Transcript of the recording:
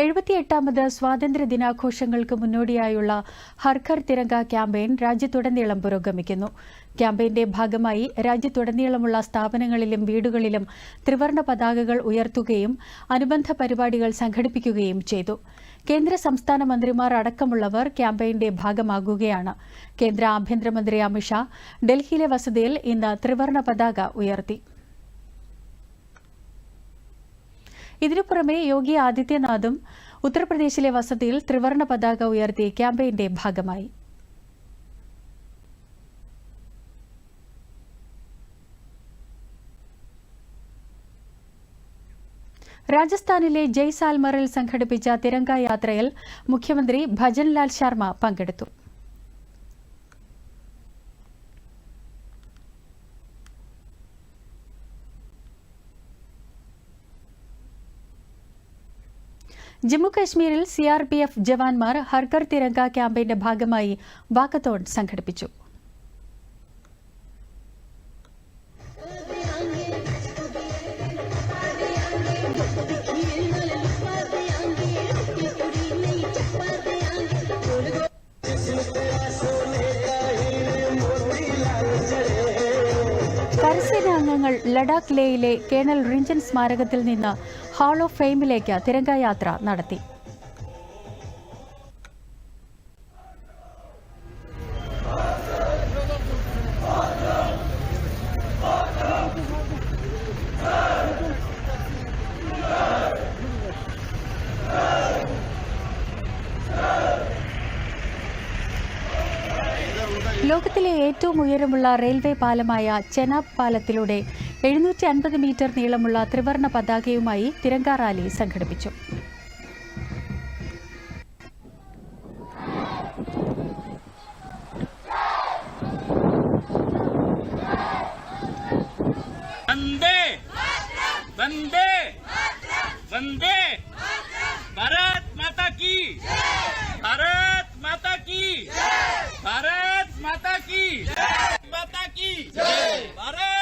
എഴുപത്തിയെട്ടാമത് സ്വാതന്ത്ര്യ ദിനാഘോഷങ്ങൾക്ക് മുന്നോടിയായുള്ള ഹർഘർ തിരങ്ക ക്യാമ്പയിൻ രാജ്യത്തുടനീളം പുരോഗമിക്കുന്നു. ക്യാമ്പയിന്റെ ഭാഗമായി രാജ്യത്തുടനീളമുള്ള സ്ഥാപനങ്ങളിലും വീടുകളിലും ത്രിവർണ പതാകകൾ ഉയർത്തുകയും അനുബന്ധ പരിപാടികൾ സംഘടിപ്പിക്കുകയും ചെയ്തു. കേന്ദ്ര സംസ്ഥാന മന്ത്രിമാർ അടക്കമുള്ളവർ ക്യാമ്പയിന്റെ ഭാഗമാകുകയാണ്. കേന്ദ്ര ആഭ്യന്തരമന്ത്രി അമിത്ഷാ ഡൽഹിയിലെ വസതിയിൽ ഇന്ന് ത്രിവർണ പതാക ഉയർത്തി. ഇതിനു പുറമെ യോഗി ആദിത്യനാഥും ഉത്തർപ്രദേശിലെ വസതിയിൽ ത്രിവർണ പതാക ഉയർത്തി ക്യാമ്പയിന്റെ ഭാഗമായി. രാജസ്ഥാനിലെ ജയ്സാൽമറിൽ സംഘടിപ്പിച്ച തിരങ്ക യാത്രയിൽ മുഖ്യമന്ത്രി ഭജൻലാൽ ശർമ്മ പങ്കെടുത്തു. ജമ്മുകശ്മീരിൽ എഫ് ജവാന്മാർ ഹർഗർ തിരങ്ക ക്യാമ്പയിന്റെ ഭാഗമായി വാക്കത്തോൺ സംഘടിപ്പിച്ചു. കരസേനാംഗങ്ങൾ ലഡാക്ക് ലേയിലെ കേണൽ റിഞ്ചൻ സ്മാരകത്തിൽ നിന്ന് ഹാൾ ഓഫ് ഫെയിമിലേക്ക് തിരങ്കയാത്ര നടത്തി. ലോകത്തിലെ ഏറ്റവും ഉയരമുള്ള റെയിൽവേ പാലമായ ചെനാബ് പാലത്തിലൂടെ എഴുന്നൂറ്റി അൻപത് മീറ്റർ നീളമുള്ള ത്രിവർണ പതാകയുമായി തിരങ്ക റാലി സംഘടിപ്പിച്ചു. ഭാരത് മാതാ കി. ഭാരത് മാതാ കി. ഭാരത് માતા કી. જય. માતા કી. જય. ભારત